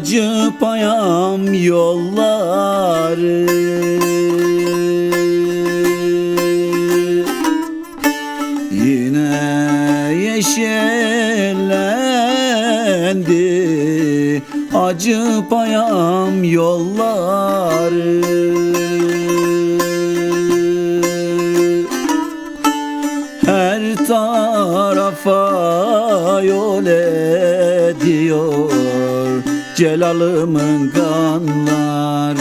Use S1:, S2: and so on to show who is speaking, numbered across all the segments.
S1: Acı payam yolları Yine yeşillendi Acı payam yolları her tarafa yol ediyor Celalımın kanları.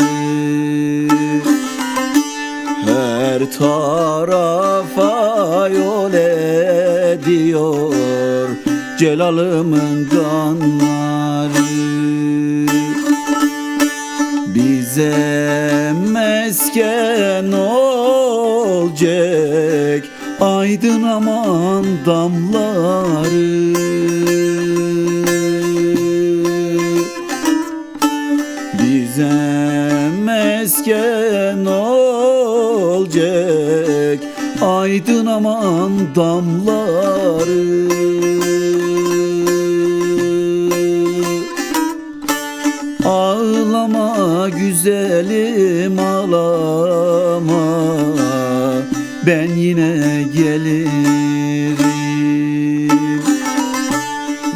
S1: Her tarafa yol ediyor. Celalımın kanları. Bize mesken olacak. Aydın aman damları Aydın aman damları. Ağlama güzelim ağlama. Ben yine gelirim.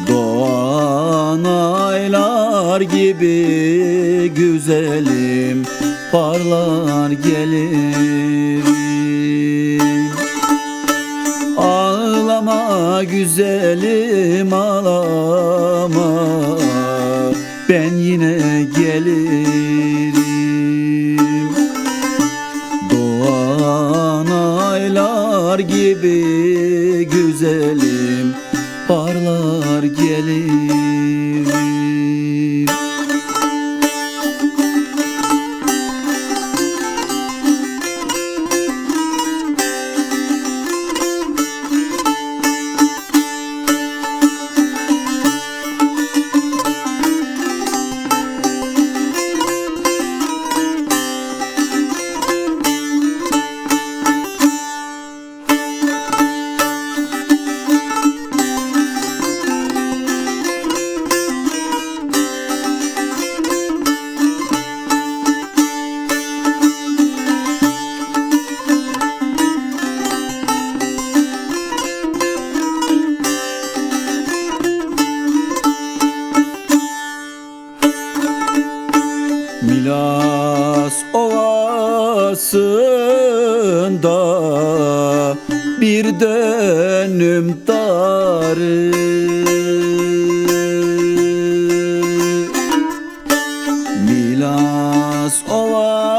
S1: Doğan aylar gibi güzelim Parlar gelirim Güzelim ağlama Ben yine Milas ovasında bir dönüm darı. Milas ovasında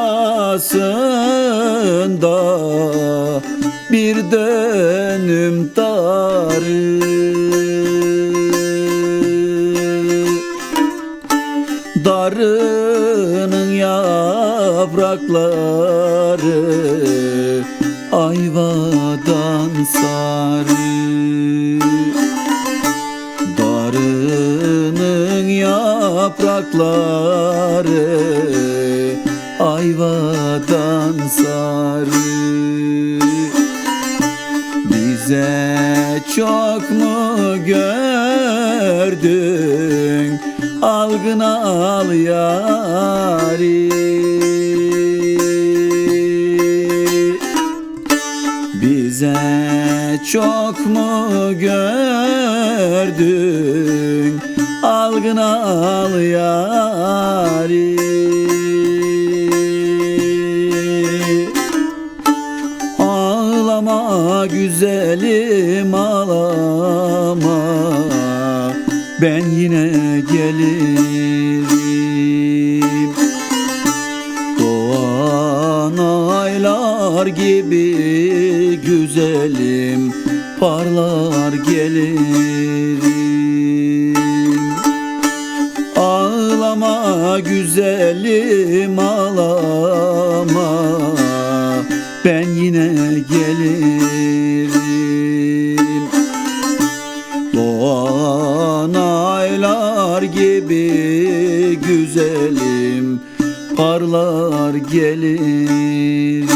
S1: bir dönüm darı. Darının yaprakları ayvadan sarı. Darının yaprakları ayvadan sarı. Bize çok mu gördün Algın al yari Bize çok mu gördün? Algın al yari. Ağlama güzelim ağlama. Ben yine gelirim gelirim. Ağlama güzelim ağlama. Ben yine gelirim. Doğan aylar gibi güzelim Parlar gelirim